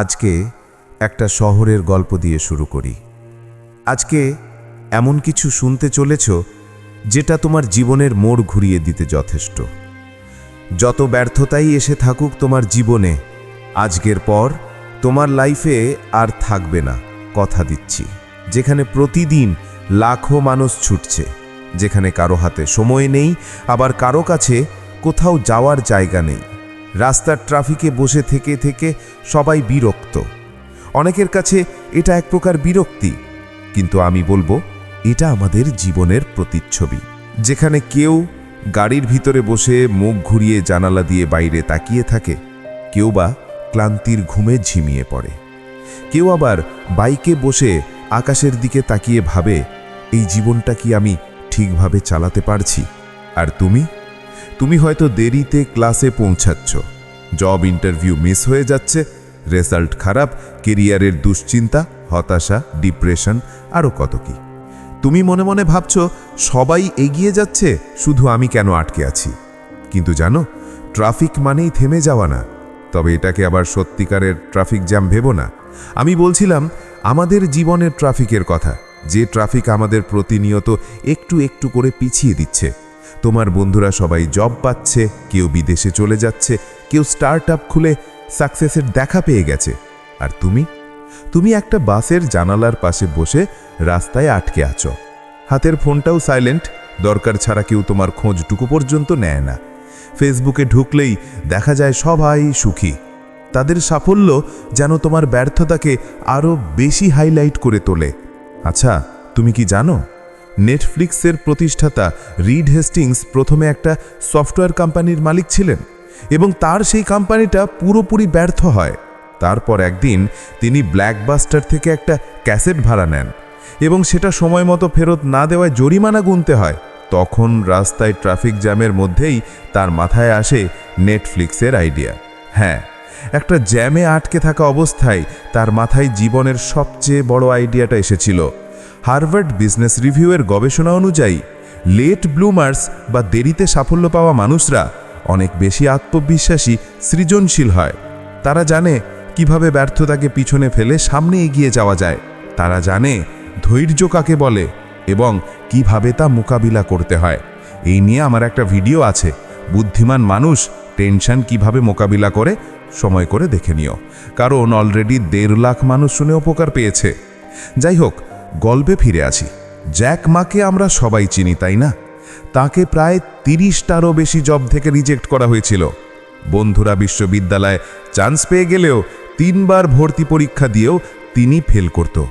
আজকে একটা শহরের গল্প দিয়ে শুরু করি। আজকে এমন কিছু শুনতে চলেছ যেটা তোমার জীবনের মোড় ঘুরিয়ে দিতে যথেষ্ট। যত ব্যর্থতাই এসে থাকুক তোমার জীবনে, আজকের পর তোমার লাইফে আর থাকবে না, কথা দিচ্ছি। যেখানে প্রতিদিন লাখো মানুষ ছুটছে, যেখানে কারও হাতে সময় নেই, আবার কারও কাছে কোথাও যাওয়ার জায়গা নেই। রাস্তার ট্রাফিকে বসে থেকে থেকে সবাই বিরক্ত। অনেকের কাছে এটা এক প্রকার বিরক্তি, কিন্তু আমি বলব, এটা আমাদের জীবনের প্রতিচ্ছবি। যেখানে কেউ গাড়ির ভিতরে বসে মুখ ঘুরিয়ে জানালা দিয়ে বাইরে তাকিয়ে থাকে, কেউ বা ক্লান্তির ঘুমে ঝিমিয়ে পড়ে। কেউ আবার বাইকে বসে আকাশের দিকে তাকিয়ে ভাবে, এই জীবনটা কি আমি ঠিকভাবে চালাতে পারছি? আর তুমি? তুমি হয়তো দেরিতে ক্লাসে পৌঁছাচ্ছ। জব ইন্টারভিউ মিস হয়ে যাচ্ছে, রেজাল্ট খারাপ, কেরিয়ারের দুশ্চিন্তা, হতাশা, ডিপ্রেশন আরও কত কি। তুমি মনে মনে ভাবছ, সবাই এগিয়ে যাচ্ছে, শুধু আমি কেন আটকে আছি। কিন্তু জানো, ট্রাফিক মানেই থেমে যাওয়া না, তবে এটাকে আবার সত্যিকারের ট্রাফিক জ্যাম ভেবো না। আমি বলছিলাম, আমাদের জীবনের ট্রাফিকের কথা, যে ট্রাফিক আমাদের প্রতিনিয়ত একটু একটু করে পিছিয়ে দিচ্ছে। তোমার বন্ধুরা সবাই জব পাচ্ছে, কেউ বিদেশে চলে যাচ্ছে, কেউ স্টার্ট খুলে সাকসেসের দেখা পেয়ে গেছে। আর তুমি? তুমি একটা বাসের জানালার পাশে বসে রাস্তায় আটকে আছো। হাতের ফোনটাও সাইলেন্ট দরকার ছাড়া কেউ তোমার খোঁজটুকু পর্যন্ত নেয় না। ফেসবুকে ঢুকলেই দেখা যায় সবাই সুখী। তাদের সাফল্য যেন তোমার ব্যর্থতাকে আরও বেশি হাইলাইট করে তোলে। আচ্ছা তুমি কি জানো? নেটফ্লিক্সের প্রতিষ্ঠাতা রিড হেস্টিংস প্রথমে একটা সফটওয়্যার কোম্পানির মালিক ছিলেন এবং তার সেই কোম্পানিটা পুরোপুরি ব্যর্থ হয়। তারপর একদিন তিনি ব্ল্যাকবাস্টার থেকে একটা ক্যাসেট ভাড়া নেন এবং সেটা সময় মতো ফেরত না দেওয়ায় জরিমানা গুনতে হয়। তখন রাস্তায় ট্রাফিক জ্যামের মধ্যেই তার মাথায় আসে নেটফ্লিক্সের আইডিয়া হ্যাঁ একটা জ্যামে আটকে থাকা অবস্থায় তার মাথায় জীবনের সবচেয়ে বড় আইডিয়াটা এসেছিল। হার্ভার্ড বিজনেস রিভিউয়ের গবেষণা অনুযায়ী লেট ব্লুমার্স বা দেরিতে সাফল্য পাওয়া মানুষরা অনেক বেশি আত্মবিশ্বাসী, সৃজনশীল হয়। তারা জানে কীভাবে ব্যর্থতাকে পিছনে ফেলে সামনে এগিয়ে যাওয়া যায়। তারা জানে ধৈর্য কাকে বলে এবং কীভাবে তা মোকাবিলা করতে হয়। এই নিয়ে আমার একটা ভিডিও আছে। বুদ্ধিমান মানুষ টেনশন কীভাবে মোকাবিলা করে সময় করে দেখে নিও। কারণ অলরেডি দেড় লাখ মানুষ শুনে উপকার পেয়েছে। যাই হোক গল্পে ফিরে আসি জ্যাক মাকে আমরা সবাই চিনি, তাই না? তাকে প্রায় তিরিশটারও বেশি জব থেকে রিজেক্ট করা হয়েছিল। বন্ধুরা বিশ্ববিদ্যালয়ে চান্স পেয়ে গেলেও তিনবার ভর্তি পরীক্ষা দিয়েও তিনি ফেল করত।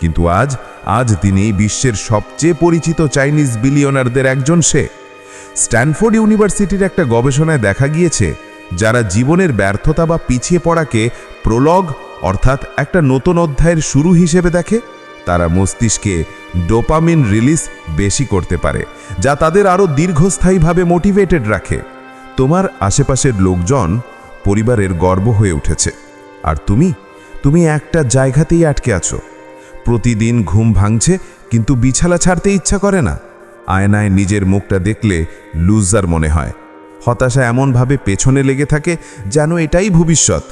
কিন্তু আজ আজ তিনি বিশ্বের সবচেয়ে পরিচিত চাইনিজ বিলিয়নারদের একজন সে। স্ট্যানফোর্ড ইউনিভার্সিটির একটা গবেষণায় দেখা গিয়েছে, যারা জীবনের ব্যর্থতা বা পিছিয়ে পড়াকে প্রলগ, অর্থাৎ একটা নতুন অধ্যায়ের শুরু হিসেবে দেখে। তারা মস্তিষ্কে ডোপামিন রিলিজ বেশি করতে পারে, যা তাদের আরও দীর্ঘস্থায়ীভাবে মোটিভেটেড রাখে। তোমার আশেপাশের লোকজন পরিবারের গর্ব হয়ে উঠেছে। আর তুমি? তুমি একটা জায়গাতেই আটকে আছো। প্রতিদিন ঘুম ভাঙছে, কিন্তু বিছালা ছাড়তে ইচ্ছা করে না। আয়নায় নিজের মুখটা দেখলে লুজার মনে হয়। হতাশা এমনভাবে পেছনে লেগে থাকে যেন এটাই ভবিষ্যৎ।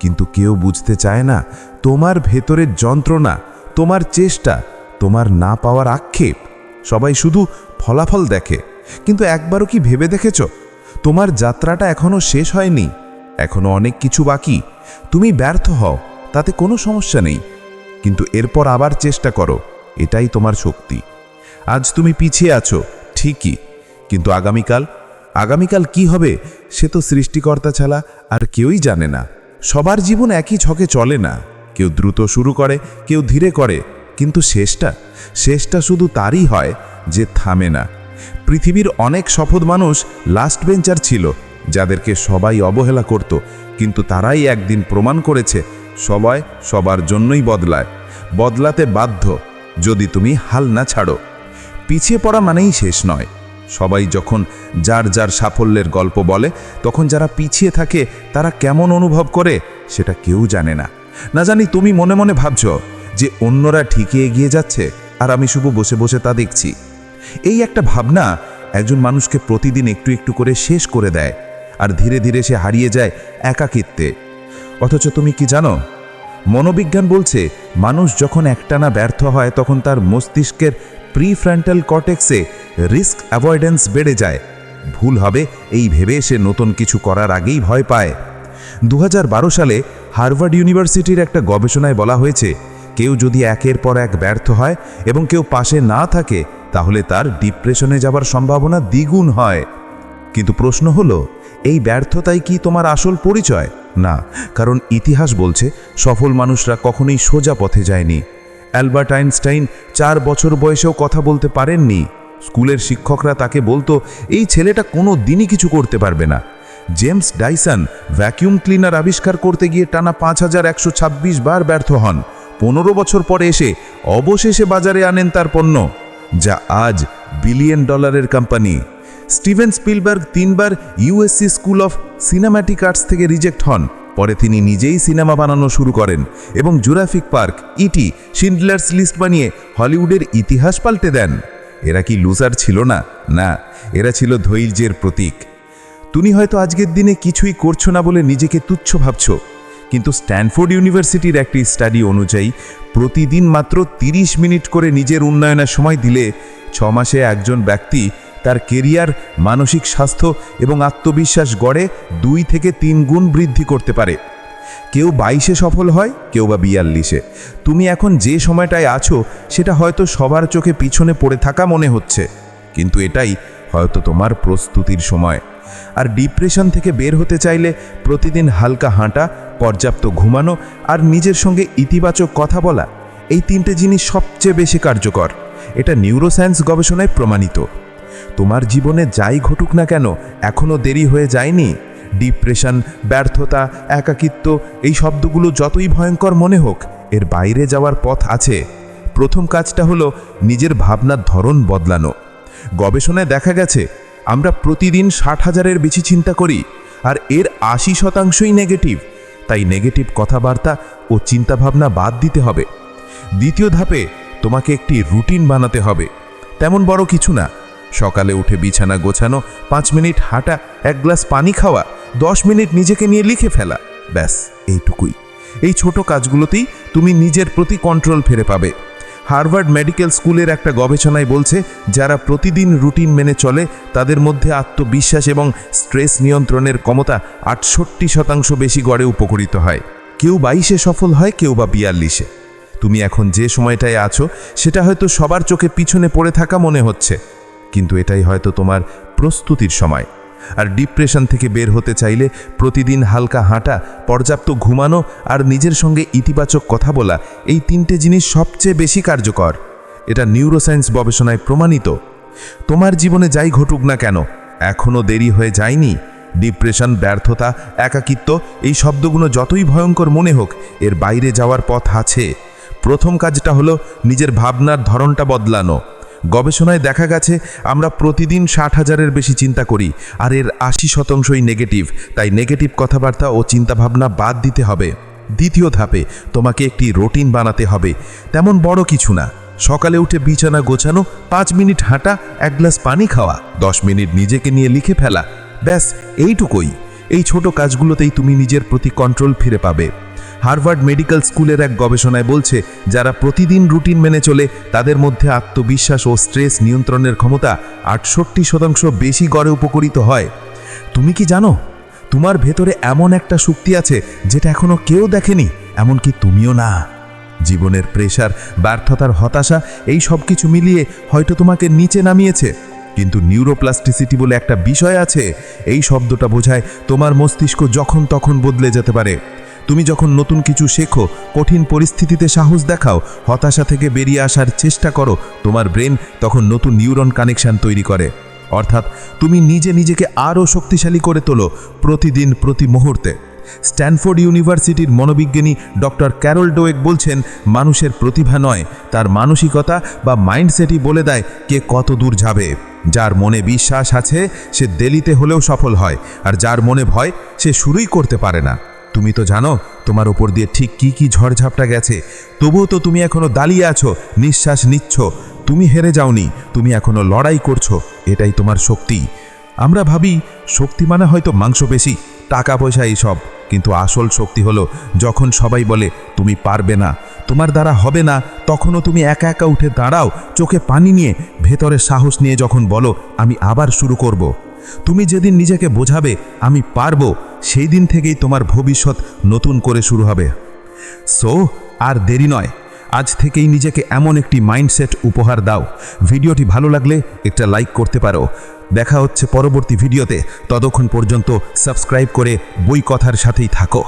কিন্তু কেউ বুঝতে চায় না, তোমার ভেতরের যন্ত্রণা তোমার চেষ্টা, তোমার না পাওয়ার আক্ষেপ, সবাই শুধু ফলাফল দেখে। কিন্তু একবারও কি ভেবে দেখেছ? তোমার যাত্রাটা এখনও শেষ হয়নি এখনও অনেক কিছু বাকি। তুমি ব্যর্থ হও, তাতে কোনো সমস্যা নেই। কিন্তু এরপর আবার চেষ্টা করো, এটাই তোমার শক্তি। আজ তুমি পিছিয়ে আছো, ঠিকই। কিন্তু আগামীকাল আগামীকাল কি হবে, সে তো সৃষ্টিকর্তা ছাড়া আর কেউই জানে না। সবার জীবন একই ছকে চলে না। কেউ দ্রুত শুরু করে, কেউ ধীরে করে। কিন্তু শেষটা শেষটা শুধু তারই হয় যে থামে না। পৃথিবীর অনেক সফল মানুষ লাস্ট বেঞ্চার ছিল, যাদেরকে সবাই অবহেলা করত। কিন্তু তারাই একদিন প্রমাণ করেছে, সবাই সবার জন্যই বদলায়। বদলাতে বাধ্য, যদি তুমি হাল না ছাড়ো। পিছিয়ে পড়া মানেই শেষ নয়। সবাই যখন যার যার সাফল্যের গল্প বলে, তখন যারা পিছিয়ে থাকে, তারা কেমন অনুভব করে, সেটা কেউ জানে না। না জানি তুমি মনে মনে ভাবছ যে অন্যরা ঠিকই এগিয়ে যাচ্ছে আর আমি শুধু বসে বসে তা দেখছি। এই একটা ভাবনা একজন মানুষকে প্রতিদিন একটু একটু করে শেষ করে দেয় আর ধীরে ধীরে সে হারিয়ে যায় একাকিত্বে। অথচ তুমি কি জানো? মনোবিজ্ঞান বলছে, মানুষ যখন একটানা ব্যর্থ হয় তখন তার মস্তিষ্কের প্রিফ্রন্টাল কর্টেক্সে রিস্ক অ্যাভয়েডেন্স বেড়ে যায়। ভুল হবে, এই ভেবে সে নতুন কিছু করার আগেই ভয় পায়। দু হাজার বারো সালে হার্ভার্ড ইউনিভার্সিটির একটা গবেষণায় বলা হয়েছে, কেউ যদি একের পর এক ব্যর্থ হয় এবং কেউ পাশে না থাকে, তাহলে তার ডিপ্রেশনে যাবার সম্ভাবনা দ্বিগুণ হয়। কিন্তু প্রশ্ন হলো, এই ব্যর্থতাই কি তোমার আসল পরিচয়? না, কারণ ইতিহাস বলছে, সফল মানুষরা কখনোই সোজা পথে যায়নি। অ্যালবার্ট আইনস্টাইন চার বছর বয়সেও কথা বলতে পারেননি। স্কুলের শিক্ষকরা তাকে বলতো, এই ছেলেটা কোনো দিনই কিছু করতে পারবে না। জেমস ডাইসন ভ্যাকিউম ক্লিনার আবিষ্কার করতে গিয়ে টানা পাঁচ হাজার একশো ছাব্বিশ বার ব্যর্থ হন। পনেরো বছর পরে এসে অবশেষে বাজারে আনেন তার পণ্য, যা আজ বিলিয়ন ডলারের কোম্পানি। স্টিভেন স্পিলবার্গ তিনবার USC school of cinematic arts থেকে রিজেক্ট হন। পরে তিনি নিজেই সিনেমা বানানো শুরু করেন এবং Jurassic park, ET, Schindler's list বানিয়ে হলিউডের ইতিহাস পাল্টে দেন। এরা কি লুজার ছিল না? না, এরা ছিল ধৈর্যের প্রতীক। তুমি হয়তো আজকের দিনে কিছুই করছ না বলে নিজেকে তুচ্ছ ভাবছ, কিন্তু স্ট্যানফোর্ড ইউনিভার্সিটির একটি স্টাডি অনুযায়ী প্রতিদিন মাত্র 30 মিনিট করে নিজের উন্নয়নের সময় দিলে ছ মাসে একজন ব্যক্তি তার কেরিয়ার, মানসিক স্বাস্থ্য এবং আত্মবিশ্বাস গড়ে দুই থেকে তিন গুণ বৃদ্ধি করতে পারে। কেউ বাইশে সফল হয়, কেউ বা বিয়াল্লিশে। তুমি এখন যে সময়টায় আছো, সেটা হয়তো সবার চোখে পিছনে পড়ে থাকা মনে হচ্ছে, কিন্তু এটাই হয়তো তোমার প্রস্তুতির সময়। আর ডিপ্রেশন থেকে বের হতে চাইলে প্রতিদিন হালকা হাঁটা, পর্যাপ্ত ঘুমানো আর নিজের সঙ্গে ইতিবাচক কথা বলা, এই তিনটে জিনিস সবচেয়ে বেশি কার্যকর। এটা নিউরোসায়েন্স গবেষণায় প্রমাণিত। তোমার জীবনে যাই ঘটুক না কেন এখনও দেরি হয়ে যায়নি? ডিপ্রেশন, ব্যর্থতা, একাকিত্ব, এই শব্দগুলো যতই ভয়ঙ্কর মনে হোক, এর বাইরে যাওয়ার পথ আছে। প্রথম কাজটা হলো নিজের ভাবনার ধরন বদলানো। গবেষণায় দেখা গেছে আমরা প্রতিদিন ষাট হাজারের বেশি চিন্তা করি, আর এর আশি শতাংশই নেগেটিভ তাই নেগেটিভ কথাবার্তা ও চিন্তাভাবনা বাদ দিতে হবে। দ্বিতীয় ধাপে তোমাকে একটি রুটিন বানাতে হবে। তেমন বড় কিছু না। সকালে উঠে বিছানা গোছানো, পাঁচ মিনিট হাঁটা, এক গ্লাস পানি খাওয়া, দশ মিনিট নিজেকে নিয়ে লিখে ফেলা, ব্যাস, এইটুকুই। এই ছোট কাজগুলোতেই তুমি নিজের প্রতি কন্ট্রোল ফিরে পাবে। হার্ভার্ড মেডিকেল স্কুলের একটা গবেষণায় বলছে, যারা প্রতিদিন রুটিন মেনে চলে, তাদের মধ্যে আত্মবিশ্বাস এবং স্ট্রেস নিয়ন্ত্রণের ক্ষমতা আটষট্টি শতাংশ বেশি গড়ে উপকৃত হয়। কেউ বাইশে সফল হয়, কেউ বা বিয়াল্লিশে। তুমি এখন যে সময়টায় আছো, সেটা হয়তো সবার চোখে পিছনে পড়ে থাকা মনে হচ্ছে। কিন্তু এটাই হয়তো তোমার প্রস্তুতির সময়। আর ডিপ্রেশন থেকে বের হতে চাইলে প্রতিদিন হালকা হাঁটা, পর্যাপ্ত ঘুমানো আর নিজের সঙ্গে ইতিবাচক কথা বলা এই তিনটে জিনিস সবচেয়ে বেশি কার্যকর। এটা নিউরোসায়েন্স গবেষণায় প্রমাণিত। তোমার জীবনে যাই ঘটুক না কেন এখনও দেরি হয়ে যায়নি। ডিপ্রেশন, ব্যর্থতা, একাকিত্ব এই শব্দগুলো যতই ভয়ঙ্কর মনে হোক, এর বাইরে যাওয়ার পথ আছে। প্রথম কাজটা হলো নিজের ভাবনার ধরনটা বদলানো। গবেষণায় দেখা গেছে, আমরা প্রতিদিন ষাট হাজারের বেশি চিন্তা করি, আর এর আশি শতাংশই নেগেটিভ তাই নেগেটিভ কথাবার্তা ও চিন্তাভাবনা বাদ দিতে হবে। দ্বিতীয় ধাপে, তোমাকে একটি রুটিন বানাতে হবে। তেমন বড় কিছু না। সকালে উঠে বিছানা গোছানো, পাঁচ মিনিট হাঁটা, এক গ্লাস পানি খাওয়া, দশ মিনিট নিজেকে নিয়ে লিখে ফেলা, ব্যাস, এইটুকুই। এই ছোট কাজগুলোতেই তুমি নিজের প্রতি কন্ট্রোল ফিরে পাবে। হার্ভার্ড মেডিকেল স্কুলের এক গবেষণায় বলছে, যারা প্রতিদিন রুটিন মেনে চলে, তাদের মধ্যে আত্মবিশ্বাস ও স্ট্রেস নিয়ন্ত্রণের ক্ষমতা আটষট্টি শতাংশ বেশি গড়ে উপকৃত হয়। তুমি কি জানো? তোমার ভেতরে এমন একটা শক্তি আছে, যেটা এখনও কেউ দেখেনি, এমনকি তুমিও না। জীবনের প্রেশার, ব্যর্থতার হতাশা, এই সব কিছু মিলিয়ে হয়তো তোমাকে নিচে নামিয়েছে। কিন্তু নিউরোপ্লাস্টিসিটি বলে একটা বিষয় আছে, এই শব্দটা বোঝায় তোমার মস্তিষ্ক যখন তখন বদলে যেতে পারে। তুমি যখন নতুন কিছু শেখো, কঠিন পরিস্থিতিতে সাহস দেখাও, হতাশা থেকে বেরিয়ে আসার চেষ্টা করো, তোমার ব্রেন তখন নতুন নিউরন কানেকশন তৈরি করে। অর্থাৎ তুমি নিজে নিজেকে আরও শক্তিশালী করে তোলো প্রতিদিন প্রতি মুহূর্তে। স্ট্যানফোর্ড ইউনিভার্সিটির মনোবিজ্ঞানী ডক্টর ক্যারল ডোয়েক বলছেন, মানুষের প্রতিভা নয়, তার মানসিকতা বা মাইন্ডসেটই বলে দেয় কে কত দূর যাবে। যার মনে বিশ্বাস আছে, সে দেলিতে হলেও সফল হয়, আর যার মনে ভয়, সে শুরুই করতে পারে না। তুমি তো জানো তোমার ওপর দিয়ে ঠিক কি কি ঝড়ঝাপটা গেছে। তবুও তো তুমি এখনও দাঁড়িয়ে আছো, নিঃশ্বাস নিচ্ছ। তুমি হেরে যাওনি, তুমি এখনও লড়াই করছ, এটাই তোমার শক্তি। আমরা ভাবি শক্তি মানে হয়তো মাংসপেশি টাকা পয়সা এইসব, কিন্তু আসল শক্তি হলো যখন সবাই বলে, তুমি পারবে না, তোমার দ্বারা হবে না। তখনও তুমি একা একা উঠে দাঁড়াও, চোখে পানি নিয়ে, ভেতরে সাহস নিয়ে যখন বলো, আমি আবার শুরু করব। তুমি যেদিন নিজেকে বোঝাবে, আমি পারব। সেই দিন থেকেই তোমার ভবিষ্যৎ নতুন করে শুরু হবে। সো, আর দেরি নয়। আজ থেকেই নিজেকে এমন একটি মাইন্ডসেট উপহার দাও। ভিডিওটি ভালো লাগলে একটা লাইক করতে পারো। দেখা হচ্ছে পরবর্তী ভিডিওতে। ততক্ষণ পর্যন্ত সাবস্ক্রাইব করে বই কথার সাথেই থাকো।